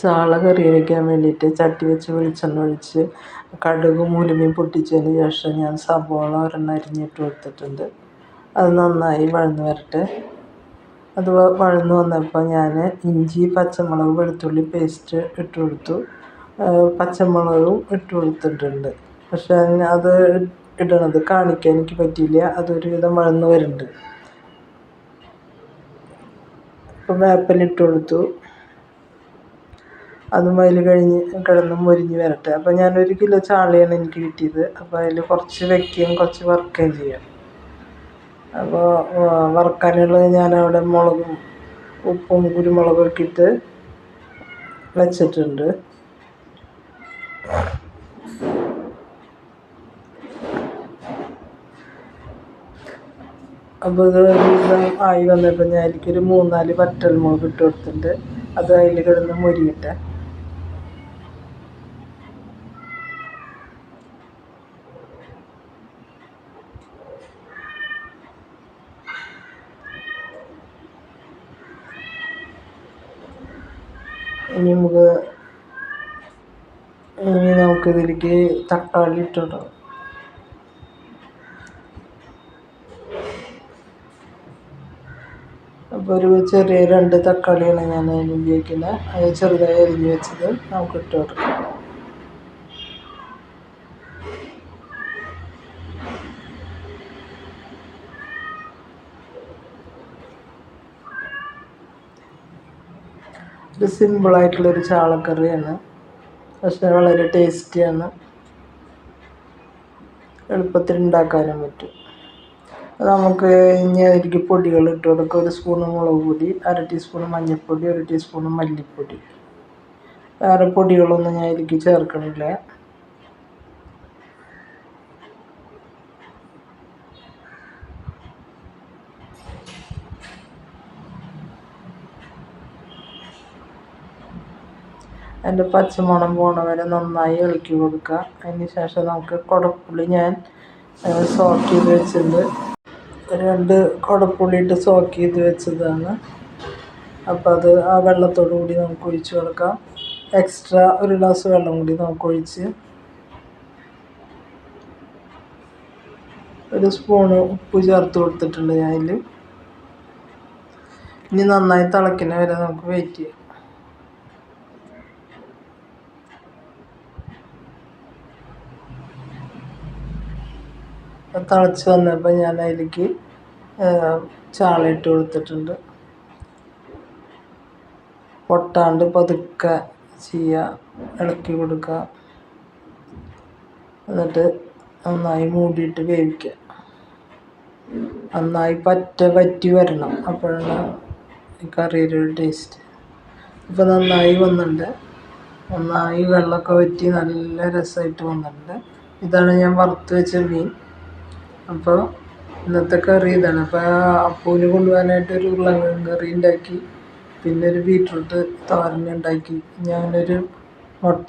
ചാള കറി വയ്ക്കാൻ വേണ്ടിയിട്ട് ചട്ടി വെച്ച് വെളിച്ചെണ്ണ ഒഴിച്ച് കടുകും ഉലുവയും പൊട്ടിച്ചതിന് ശേഷം ഞാൻ സവോള ഒരെണ്ണം അരിഞ്ഞിട്ട് കൊടുത്തിട്ടുണ്ട്. അത് നന്നായി വഴന്ന് വരട്ടെ. അത് വഴന്ന് വന്നപ്പോൾ ഞാൻ ഇഞ്ചി പച്ചമുളക് വെളുത്തുള്ളി പേസ്റ്റ് ഇട്ട് കൊടുത്തു. പച്ചമുളകും ഇട്ട് കൊടുത്തിട്ടുണ്ട്. പക്ഷേ അത് ഇടണത് കാണിക്കാൻ എനിക്ക് പറ്റിയില്ല. അതൊരു വിധം വഴന്ന് വരുന്നുണ്ട്. ഇപ്പം വേപ്പൻ ഇട്ട് കൊടുത്തു. അതും അതിൽ കഴിഞ്ഞ് കിടന്ന് മുരിഞ്ഞ് വരട്ടെ. ഞാൻ ഞാനൊരു കിലോ ചാളയാണ് എനിക്ക് കിട്ടിയത്. അപ്പോൾ അതിൽ കുറച്ച് വെക്കുകയും കുറച്ച് വറുക്കുകയും ചെയ്യാം. അപ്പോൾ വറുക്കാനുള്ളത് ഞാനവിടെ മുളകും ഉപ്പും കുരുമുളകും ഒക്കെ ഇട്ട് വെച്ചിട്ടുണ്ട്. അപ്പോൾ ഇത് ആയി വന്നപ്പോൾ ഞാൻ എനിക്കൊരു മൂന്നാൽ വറ്റൽ മുളക് ഇട്ട് കൊടുത്തിട്ടുണ്ട്. അത് അതിൽ കിടന്ന് മുരിയട്ടെ. ഇനി നമുക്ക് ഇനി നമുക്കിതിലേക്ക് തക്കാളി ഇട്ടിടാം. അപ്പോൾ ഒരു ചെറിയ രണ്ട് തക്കാളിയാണ് ഞാൻ അതിന് ഉപയോഗിക്കുന്നത് അത് ചെറുതായി അരിഞ്ഞ് വെച്ചത് നമുക്ക് ഇട്ട് കൊടുക്കാം. ഇത് സിമ്പിളായിട്ടുള്ളൊരു ചാളക്കറിയാണ്. പക്ഷെ വളരെ ടേസ്റ്റിയാണ് എളുപ്പത്തിൽ ഉണ്ടാക്കാനും പറ്റും. നമുക്ക് ഇനി അതിലേക്ക് പൊടികൾ ഇട്ട് കൊടുക്കുക ഒരു സ്പൂൺ മുളക് പൊടി അര ടീസ്പൂൺ മഞ്ഞൾപ്പൊടി ഒരു ടീസ്പൂൺ മല്ലിപ്പൊടി. വേറെ പൊടികളൊന്നും ഞാൻ ഇതിലേക്ക് ചേർക്കണില്ല. അതിന്റെ പച്ചമണം പോണ വരെ നന്നായി ഇളക്കി കൊടുക്കുക. അതിന് ശേഷം നമുക്ക് കുടപ്പുളി ഞാൻ സോക്ക് ചെയ്ത് വെച്ചിട്ടുണ്ട്. രണ്ട് കുടപ്പുളി ഇട്ട് സോക്ക് ചെയ്ത് വെച്ചതാണ്. അപ്പോൾ അത് ആ വെള്ളത്തോടു കൂടി നമുക്ക് ഒഴിച്ച് കൊടുക്കാം. എക്സ്ട്രാ ഒരു ഗ്ലാസ് വെള്ളം കൂടി നമുക്ക് ഒഴിച്ച്. ഒരു സ്പൂണ് ഉപ്പ് ചേർത്ത് കൊടുത്തിട്ടുണ്ട് ഞാൻ അതിൽ ഇനി നന്നായി തിളയ്ക്കുന്ന വരെ നമുക്ക് വെയിറ്റ് ചെയ്യാം. തിളച്ച് വന്നപ്പോൾ ഞാൻ അതിലേക്ക് ചാള ഇട്ട് കൊടുത്തിട്ടുണ്ട്. പൊട്ടാണ്ട് പതുക്കെ ചെയ്യുക ഇളക്കി കൊടുക്കുക എന്നിട്ട് നന്നായി മൂടിയിട്ട് വേവിക്കുക നന്നായി പറ്റ പറ്റി വരണം. അപ്പോഴാണ് കറിയുടെ ടേസ്റ്റ് ഇപ്പോൾ നന്നായി വന്നിട്ടുണ്ട്. നന്നായി വെള്ളമൊക്കെ വറ്റി നല്ല രസമായിട്ട് വന്നിട്ടുണ്ട്. ഇതാണ് ഞാൻ വറുത്ത് വെച്ച മീൻ. അപ്പോൾ ഇന്നത്തെ കറി ഇതാണ്. അപ്പോൾ അപ്പൂന് കൊണ്ടുപോകാനായിട്ട് ഒരു ഉരുളക്കിഴങ്ങ് കറി ഉണ്ടാക്കി പിന്നെ ഒരു ബീട്രൂട്ട് തോരൻ ഉണ്ടാക്കി ഞാനൊരു മുട്ട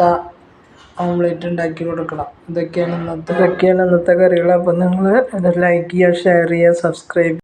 ഓംലെറ്റ് ഉണ്ടാക്കി കൊടുക്കണം. ഇതൊക്കെയാണ് ഇന്നത്തെ ഇതൊക്കെയാണ് ഇന്നത്തെ കറികൾ. അപ്പോൾ നിങ്ങൾ ലൈക്ക് ചെയ്യുക ഷെയർ ചെയ്യുക സബ്സ്ക്രൈബ്